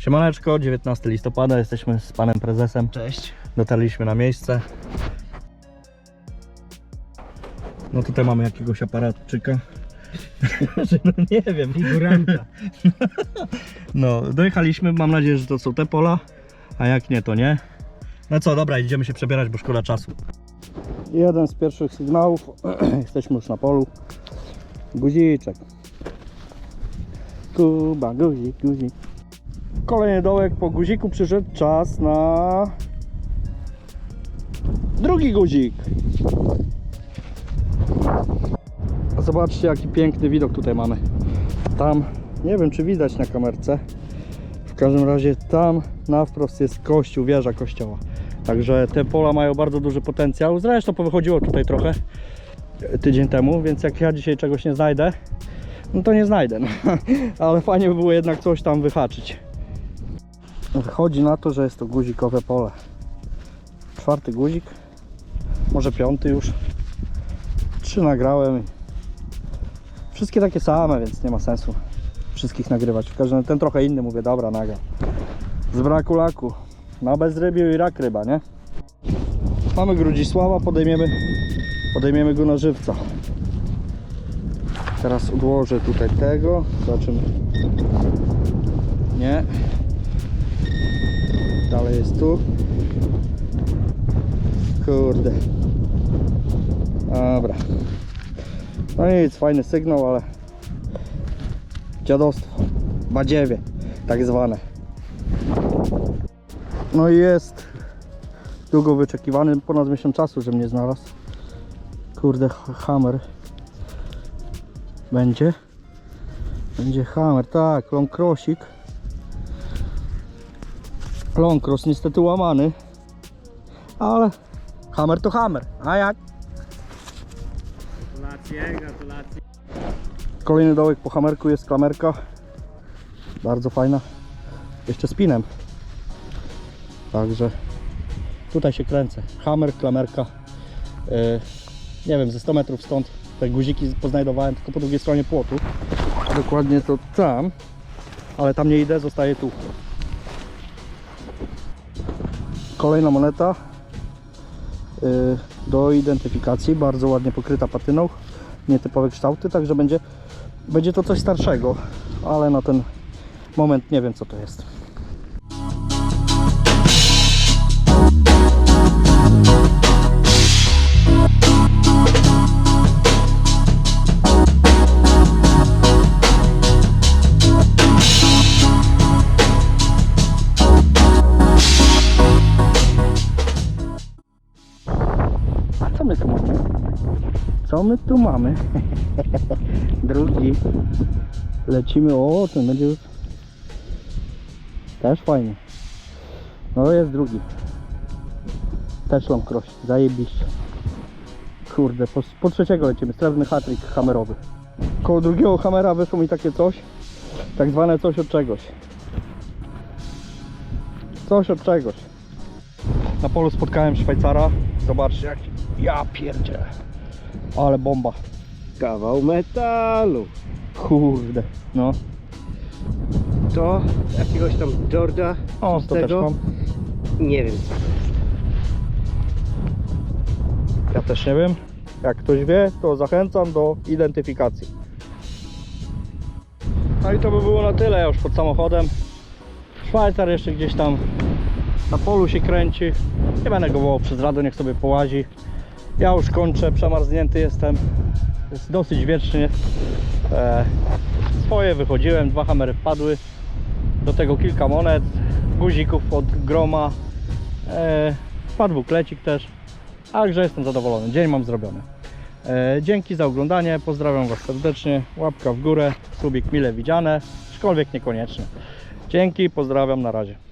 Siemaneczko, 19 listopada, jesteśmy z panem prezesem. Cześć. Dotarliśmy na miejsce. No tutaj mamy jakiegoś aparatczyka. no nie wiem. Figuranta. No, dojechaliśmy, mam nadzieję, że to są te pola, a jak nie, to nie. No co, dobra, idziemy się przebierać, bo szkoda czasu. Jeden z pierwszych sygnałów, jesteśmy już na polu. Guziczek. Kuba, guzik, guzik. Kolejny dołek po guziku przyszedł czas na drugi guzik. Zobaczcie jaki piękny widok tutaj mamy. Tam, nie wiem czy widać na kamerce. W każdym razie tam na wprost jest kościół, wieża kościoła. Także te pola mają bardzo duży potencjał. Zresztą powychodziło tutaj trochę tydzień temu, więc jak ja dzisiaj czegoś nie znajdę, no to nie znajdę. No. Ale fajnie by było jednak coś tam wyhaczyć. Wychodzi na to, że jest to guzikowe pole. Czwarty guzik, może piąty już. Trzy nagrałem. Wszystkie takie same, więc nie ma sensu wszystkich nagrywać. W każdym ten trochę inny, mówię, dobra, nagram. Z braku laku. Na bezrybiu i rak ryba, nie? Mamy Grudzisława, podejmiemy, podejmiemy go na żywca. Teraz odłożę tutaj tego, zobaczymy. Nie. Dalej jest tu. Kurde. Dobra. No nic, fajny sygnał, ale dziadostwo, badziewie tak zwane. No i jest długo wyczekiwany, ponad miesiąc czasu, że mnie znalazł. Kurde, ha- hammer. Będzie? Będzie hammer, tak, long crossik. Long cross niestety łamany, ale hammer to hammer, a jak? Gratulacje, gratulacje. Kolejny dołek po hamerku jest klamerka. Bardzo fajna. Jeszcze z pinem. Także tutaj się kręcę. Hamer, klamerka. Yy, nie wiem, ze 100 metrów stąd te guziki poznajdowałem tylko po drugiej stronie płotu. A dokładnie to tam. Ale tam nie idę, zostaję tu. Kolejna moneta yy, do identyfikacji. Bardzo ładnie pokryta patyną. Nietypowe kształty, także będzie będzie to coś starszego, ale na ten moment nie wiem co to jest. Co my tu mamy? Co my tu mamy? Drugi. Lecimy, o ten będzie już też fajnie. No jest drugi. Też long cross, zajebiście. Kurde, po, po trzeciego lecimy, srebrny hatrik hamerowy. Koło drugiego hamera wyszło mi takie coś, tak zwane coś od czegoś. Coś od czegoś. Na polu spotkałem Szwajcara. Zobaczcie jak ja pierdzielę. Ale bomba. Kawał metalu. Kurde, no. To jakiegoś tam Georgia. O, to też mam. Nie wiem. Ja też nie wiem. Jak ktoś wie, to zachęcam do identyfikacji. No i to by było na tyle ja już pod samochodem. Szwajcar jeszcze gdzieś tam na polu się kręci. Nie będę go wołał przez radę, niech sobie połazi. Ja już kończę, przemarznięty jestem. Jest dosyć wiecznie. E, swoje wychodziłem, dwa hamery wpadły. Do tego kilka monet, guzików od groma. E, wpadł buklecik też. Także jestem zadowolony. Dzień mam zrobiony. E, dzięki za oglądanie. Pozdrawiam Was serdecznie. Łapka w górę. Subik mile widziane. Aczkolwiek niekoniecznie. Dzięki, pozdrawiam, na razie.